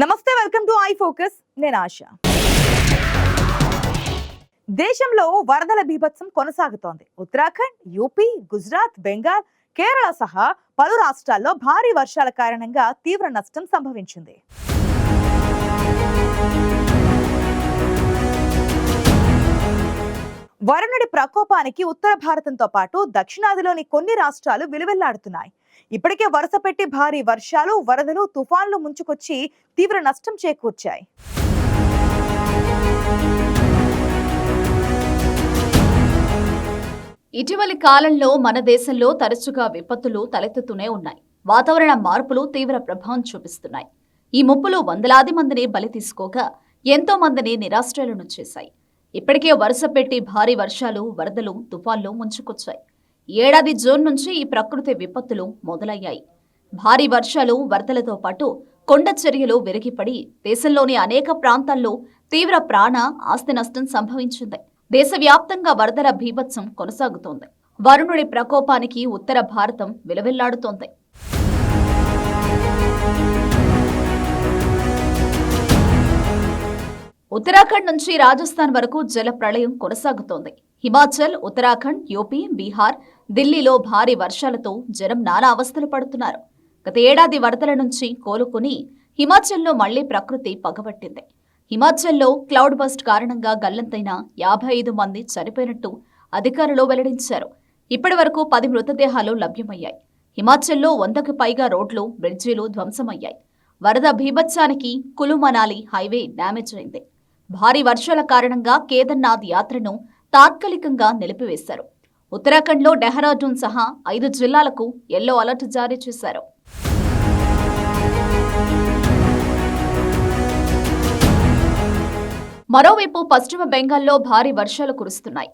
నమస్తే welcome to I focus. నేను ఆశ. దేశంలో వరదల బీభత్సం కొనసాగుతోంది. ఉత్తరాఖండ్ యూపీ గుజరాత్ బెంగాల్ కేరళ సహా పలు రాష్ట్రాల్లో భారీ వర్షాల కారణంగా తీవ్ర నష్టం సంభవించింది. వరుణుడి ప్రకోపానికి ఉత్తర భారతంతో పాటు దక్షిణాదిలోని కొన్ని రాష్ట్రాలు విలువెల్లాడుతున్నాయి. ఇప్పటికే వరుస పెట్టి భారీ వర్షాలు వరదలు తుఫాన్లు ముంచుకొచ్చి తీవ్ర నష్టం చేకూర్చాయి. ఇటీవలి కాలంలో మన దేశంలో తరచుగా విపత్తులు తలెత్తుతూనే ఉన్నాయి. వాతావరణ మార్పులు తీవ్ర ప్రభావం చూపిస్తున్నాయి. ఈ ముప్పులు వందలాది మందిని బలి తీసుకోగా ఎంతో మందిని నిరాశ్రయాలను చేశాయి. ఇప్పటికే వరుస పెట్టి భారీ వర్షాలు వరదలు తుఫాన్లు ముంచుకొచ్చాయి. ఏడాది జూన్ నుంచి ఈ ప్రకృతి విపత్తులు మొదలయ్యాయి. భారీ వర్షాలు వరదలతో పాటు కొండ చర్యలు విరిగిపడి దేశంలోని అనేక ప్రాంతాల్లో తీవ్ర ప్రాణ ఆస్తి నష్టం సంభవించింది. దేశవ్యాప్తంగా వరదల భీభత్సం కొనసాగుతోంది. వరుణుడి ప్రకోపానికి ఉత్తర భారతం విలవిల్లాడుతోంది. ఉత్తరాఖండ్ నుంచి రాజస్థాన్ వరకు జల ప్రళయం కొనసాగుతోంది. హిమాచల్ ఉత్తరాఖండ్ యూపీ బీహార్ ఢిల్లీలో భారీ వర్షాలతో జనం నానా అవస్థలు పడుతున్నారు. గత ఏడాది వరదల నుంచి కోలుకుని హిమాచల్లో మళ్ళీ ప్రకృతి పగబట్టింది. హిమాచల్లో క్లౌడ్ బస్ట్ కారణంగా గల్లంతైన యాభై ఐదు మంది చనిపోయినట్టు అధికారులు వెల్లడించారు. ఇప్పటి వరకు పది మృతదేహాలు లభ్యమయ్యాయి. హిమాచల్లో వందకు పైగా రోడ్లు బ్రిడ్జీలు ధ్వంసమయ్యాయి. వరద భీభత్సానికి కులు మనాలి హైవే డ్యామేజ్ అయింది. భారీ వర్షాల కారణంగా కేదార్నాథ్ యాత్రను తాత్కాలికంగా నిలిపివేశారు. ఉత్తరాఖండ్లో డెహ్రాడూన్ సహా ఐదు జిల్లాలకు ఎల్లో అలర్ట్ జారీ చేశారు. మరోవైపు పశ్చిమ బెంగాల్లో భారీ వర్షాలు కురుస్తున్నాయి.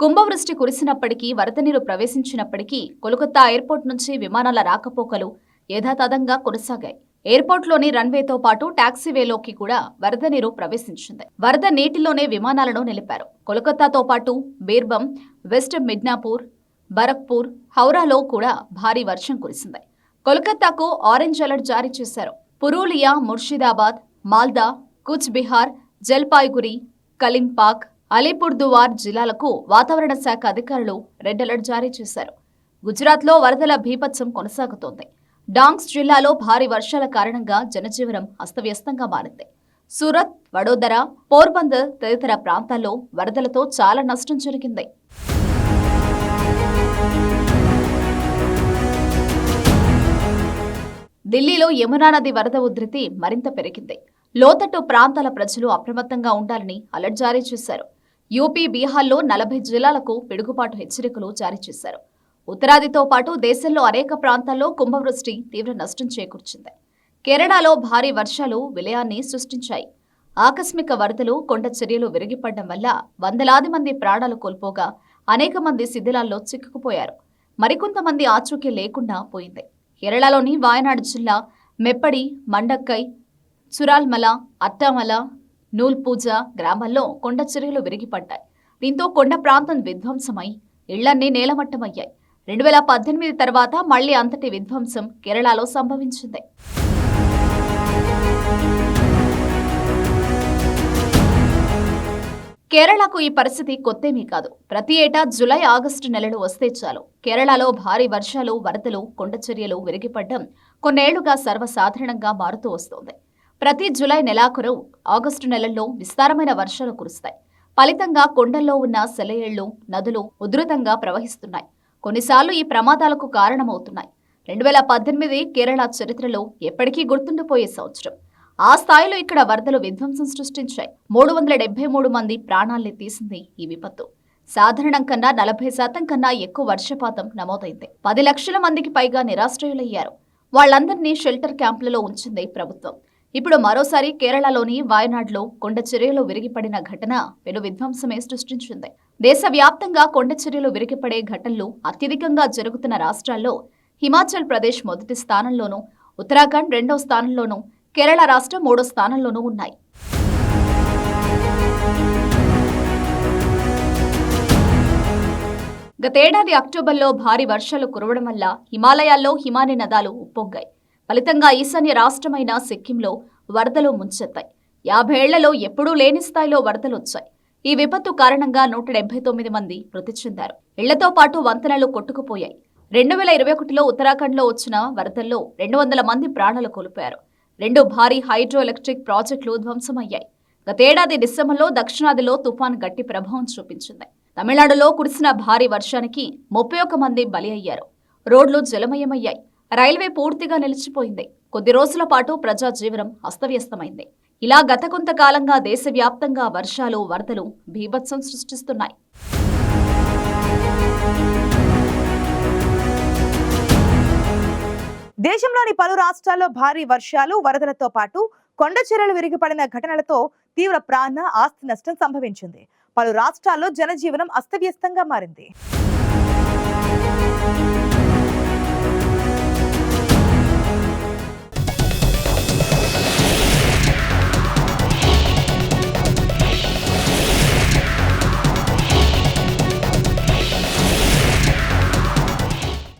కుంభవృష్టి కురిసినప్పటికీ వరద నీరు ప్రవేశించినప్పటికీ కోల్కతా ఎయిర్పోర్ట్ నుంచి విమానాల రాకపోకలు యథాతథంగా కొనసాగాయి. ఎయిర్పోర్ట్లోని రన్వేతో పాటు టాక్సీవేలోకి కూడా వరద నీరు ప్రవేశించింది. వరద నీటిలోనే విమానాలను నిలిపారు. కోల్కతాతో పాటు బీర్బం వెస్ట్ మిడ్నాపూర్ బరక్పూర్ హౌరాలో కూడా భారీ వర్షం కురిసింది. కోల్కతాకు ఆరెంజ్ అలర్ట్ జారీ చేశారు. పురూలియా ముర్షిదాబాద్ మాల్దా కూచ్ బిహార్ కలింపాక్ అలీపుర్దువార్ జిల్లాలకు వాతావరణ శాఖ అధికారులు రెడ్ అలర్ట్ జారీ చేశారు. గుజరాత్లో వరదల భీపత్సం కొనసాగుతోంది. డాంగ్స్ జిల్లాలో భారీ వర్షాల కారణంగా జనజీవనం అస్తవ్యస్తంగా మారింది. సూరత్ వడోదర పోర్బందర్ తదితర ప్రాంతాల్లో వరదలతో చాలా నష్టం జరిగింది. ఢిల్లీలో యమునా నది వరద ఉధృతి మరింత పెరిగింది. లోతట్టు ప్రాంతాల ప్రజలు అప్రమత్తంగా ఉండాలని అలర్ట్ జారీ చేశారు. యూపీ బీహార్లో నలభై జిల్లాలకు పిడుగుపాటు హెచ్చరికలు జారీ చేశారు. ఉత్తరాదితో పాటు దేశంలో అనేక ప్రాంతాల్లో కుంభవృష్టి తీవ్ర నష్టం చేకూర్చింది. కేరళలో భారీ వర్షాలు విలయాన్ని సృష్టించాయి. ఆకస్మిక వరదలు కొండ చర్యలు విరిగిపడడం వల్ల వందలాది మంది ప్రాణాలు కోల్పోగా అనేక మంది శిథిలాల్లో చిక్కుకుపోయారు. మరికొంతమంది ఆచూకీ లేకుండా పోయింది. కేరళలోని వాయనాడు జిల్లా మెప్పడి మండక్కై చురాల్మల అట్టామల నూల్పూజ గ్రామాల్లో కొండ చర్యలు విరిగిపడ్డాయి. దీంతో కొండ ప్రాంతం విధ్వంసమై ఇళ్ళన్నీ నేలమట్టమయ్యాయి. రెండు వేల పద్దెనిమిది తర్వాత మళ్ళీ అంతటి విధ్వంసం కేరళలో సంభవించింది. కేరళకు ఈ పరిస్థితి కొత్తేమీ కాదు. ప్రతి ఏటా జులై ఆగస్టు నెలలు వస్తే చాలు. కేరళలో భారీ వర్షాలు వరదలు కొండచర్యలు విరిగిపడ్డం కొన్నేళ్ళుగా సర్వసాధారణంగా మారుతూ వస్తోంది. ప్రతి జులై నెలాఖరు ఆగస్టు నెలల్లో విస్తారమైన వర్షాలు కురుస్తాయి. ఫలితంగా కొండల్లో ఉన్న సెలయేళ్ళు నదులు ఉధృతంగా ప్రవహిస్తున్నాయి. కొన్నిసార్లు ఈ ప్రమాదాలకు కారణమవుతున్నాయి. రెండు వేల పద్దెనిమిది కేరళ చరిత్రలో ఎప్పటికీ గుర్తుండిపోయే సంవత్సరం. ఆ స్థాయిలో ఇక్కడ వరదలు విధ్వంసం సృష్టించాయి. మూడు వందల డెబ్బై మూడు మంది ప్రాణాల్ని తీసింది ఈ విపత్తు. సాధారణం కన్నా నలభై శాతం కన్నా ఎక్కువ వర్షపాతం నమోదైంది. పది లక్షల మందికి పైగా నిరాశ్రయులయ్యారు. వాళ్ళందరినీ షెల్టర్ క్యాంపులలో ఉంచింది ప్రభుత్వం. ఇప్పుడు మరోసారి కేరళలోని వాయనాడ్లో కొండ చర్యలు విరిగిపడిన ఘటన పెను విధ్వంసమే సృష్టించింది. దేశవ్యాప్తంగా కొండ చర్యలు విరిగిపడే ఘటనలు అత్యధికంగా జరుగుతున్న రాష్ట్రాల్లో హిమాచల్ ప్రదేశ్ మొదటి స్థానంలోనూ ఉత్తరాఖండ్ రెండో స్థానంలోనూ కేరళ రాష్ట్రం మూడో స్థానంలోనూ ఉన్నాయి. గతేడాది అక్టోబర్లో భారీ వర్షాలు కురవడం వల్ల హిమాలయాల్లో హిమాని నదాలు ఉప్పొంగాయి. ఫలితంగా ఈశాన్య రాష్ట్రమైన సిక్కింలో వరదలు ముంచెత్తాయి. యాభేళ్ళలో ఎప్పుడూ లేని స్థాయిలో వరదలు వచ్చాయి. ఈ విపత్తు కారణంగా నూట డెబ్బై తొమ్మిది మంది మృతి చెందారు. ఇళ్ళతో పాటు వంతెనలు కొట్టుకుపోయాయి. రెండు వేల ఇరవై ఒకటిలో ఉత్తరాఖండ్లో వచ్చిన వరదల్లో రెండు వందల మంది ప్రాణాలు కోల్పోయారు. రెండు భారీ హైడ్రో ఎలక్ట్రిక్ ప్రాజెక్టులు ధ్వంసమయ్యాయి. గతేడాది డిసెంబర్లో దక్షిణాదిలో తుఫాన్ గట్టి ప్రభావం చూపించింది. తమిళనాడులో కురిసిన భారీ వర్షానికి ముప్పై ఒక్క మంది బలి అయ్యారు. రోడ్లు జలమయమయ్యాయి. రైల్వే పూర్తిగా నిలిచిపోయింది. కొద్ది రోజుల పాటు ప్రజా జీవనం అస్తవ్యస్తమైంది. ఇలా గత కొంతకాలంగా దేశవ్యాప్తంగా వర్షాలు వరదలు భీభత్సం సృష్టిస్తున్నాయి. దేశంలోని పలు రాష్ట్రాల్లో భారీ వర్షాలు వరదలతో పాటు కొండ చర్యలు విరిగిపడిన ఘటనలతో తీవ్ర ప్రాణ ఆస్తి నష్టం సంభవించింది. పలు రాష్ట్రాల్లో జనజీవనం అస్తవ్యస్తంగా మారింది.